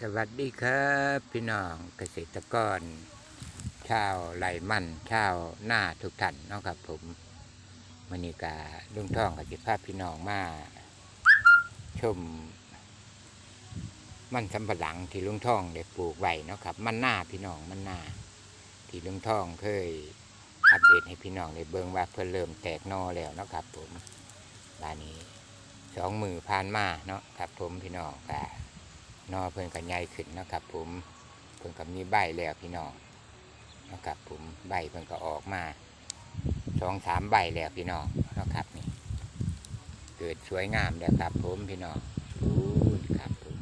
สวัสดีครับ พี่น้องเกษตรกร ชาวไร่มันชาวหน้าทุกท่านเนาะครับผมมณีกาลุงท่องกับจิภาพพี่น้องมา ชม มันสำปะหลังที่ลุงท่องได้ปลูกไว้เนาะครับ มันหน้าพี่น้องมันหน้า ที่ลุงท่องเคยอัปเดตให้พี่น้องได้เบิ่งว่าเพิ่นเริ่มแตกนอแล้วเนาะครับ ผมบานนี้สองมือผ่านมาเนาะครับผมพี่น้องกะ นอเพิ่นก็ใหญ่ขึ้นนะครับผมเพิ่นก็มีใบแล้วพี่น้องนะครับผมใบเพิ่นก็ออกมาสองสามใบแล้วพี่น้องนะครับนี่เกิดสวยงามแล้วครับ ผมพี่น้องครับผม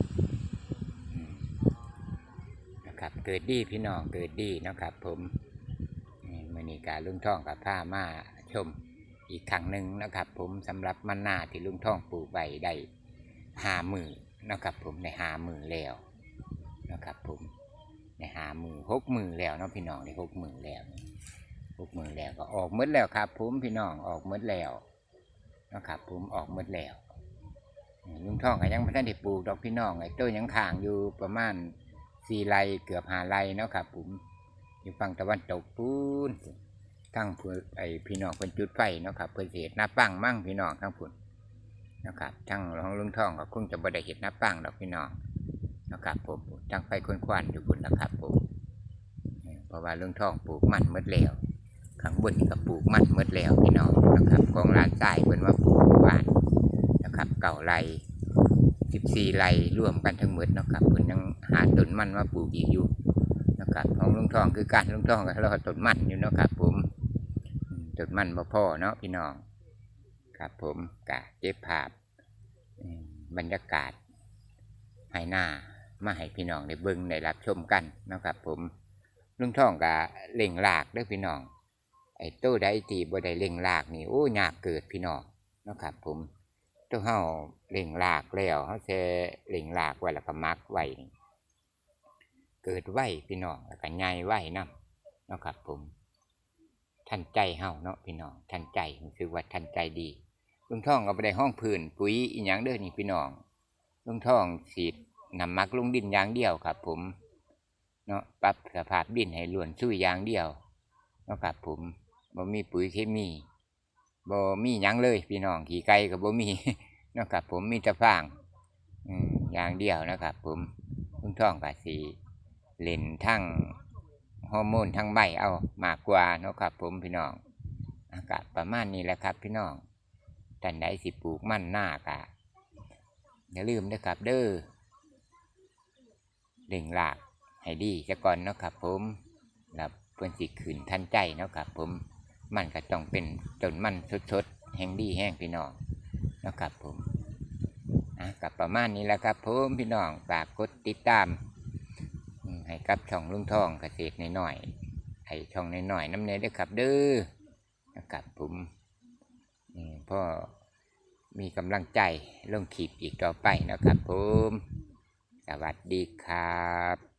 นะครับ เกิดดีพี่น้องเกิดดีนะครับ ผมมื่อนี้การลุงท่องกับผ้ามาชมอีกครั้งหนึ่งนะครับ ผมสำหรับมันนาที่ลุงท่องปลูกใบได้ห้ามือ นะครับผมในหามือแล้วนะครับผมในหามือหกมือแล้วเนาะพี่น้องในหกมือแล้วหกมือแล้วก็ออกหมดแล้วครับผมพี่น้องออกหมดแล้วนะครับผมออกหมดแล้วลุงท่องก็ยังไม่ทันได้ปลูกดอกพี่น้องไอ้ต้นยังข่างอยู่ประมาณสี่ไร่เกือบห้าไร่เนาะครับผมอยู่ฝั่งตะวันตกปูนทั้งเพื่อไอ้พี่น้องเพิ่นจุดไฟเนาะครับเพื่อเศษหน้าปังมั่งพี่น้องทั้งพุ่น นะครับทั้งของลุงทองก็คงจะบ่ได้เห็นหน้าปังดอกพี่น้องนะครับผมทั้งไฟควนควันอยู่บุญนะครับผมเพราะว่าลุงทองปลูกมันหมดแล้วข้างบนนี่ก็ปลูกมันหมดแล้วพี่น้องนะครับของร้านใต้เพิ่นว่าปลูกหวานนะครับ เก่าไรสิบสี่ไรร่วมกันทั้งหมดนะครับเพิ่นยังหาต้นมันมาปลูกอีกอยู่นะครับของลุงทองคือการลุงทองก็รอต้นมันอยู่นะครับผมต้นมันบ่พ่อเนาะพี่น้อง ครับผมกะเก็บภาพบรรยากาศให้หน้ามาให้พี่น้องได้เบิ่งได้รับชมกันนะครับผมลุงท่องกะเล่งลากเด้อพี่น้อง ไอ้ตู้ใดที่บ่ได้เล่งลากนี่โอ้ยากเกิดพี่น้องนะครับผมตู้เฮาเล่งลากแล้วเฮาแช่เล่งลากไว้แล้วก็มักไว้เกิดไว้พี่น้องแล้วก็ใหญ่ไว้นํเนะครับผม ทันใจเฮาเนาะพี่น้องทันใจรู้สึกว่าทันใจดีลุงท่องก็ไปได้ห้องพื้นปุ๋ยอีหยังเด้อนี่พี่น้องลุงท่องฉีดนำมักลงดินอย่างเดียวครับ ผมเนาะปรับสภาพดินให้ล้วนซุยอย่างเดียวเนาะครับผมบ่มีปุ๋ยเคมีบ่มีหยังเลย พี่น้องขี่ไก่ก็บ่มีเนาะครับ ผมมีแต่ฟางอย่างเดียวนะครับ ผมลุงท่องก็สิเล่นทั้ง ฮอร์โมนทั้งใบเอามากกว่าเนาะครับ ผมพี่น้องอากาศประมาณนี้แหละครับ พี่น้องท่านใดสิปลูกมั่นหน้ากะอย่าลืมนะครับ เด้อเด่งหลากให้ดีซะก่อนเนาะครับ ผมแล้วเพื่อนสิขืนทันใจเนาะครับ ผมมันก็ต้องเป็นต้นมันสดๆแห้งดีแห้งพี่น้องเนาะครับผมอะกับประมาณนี้แหละครับผมพี่น้องฝากกดติดตาม ให้กับช่องลุงทองเกษตรหน่อยๆให้ช่องหน่อยๆน้ำเนยได้ขับเด้อนะครับผมพ่อมีกำลังใจลงขีดอีกต่อไปนะครับผม สวัสดีครับ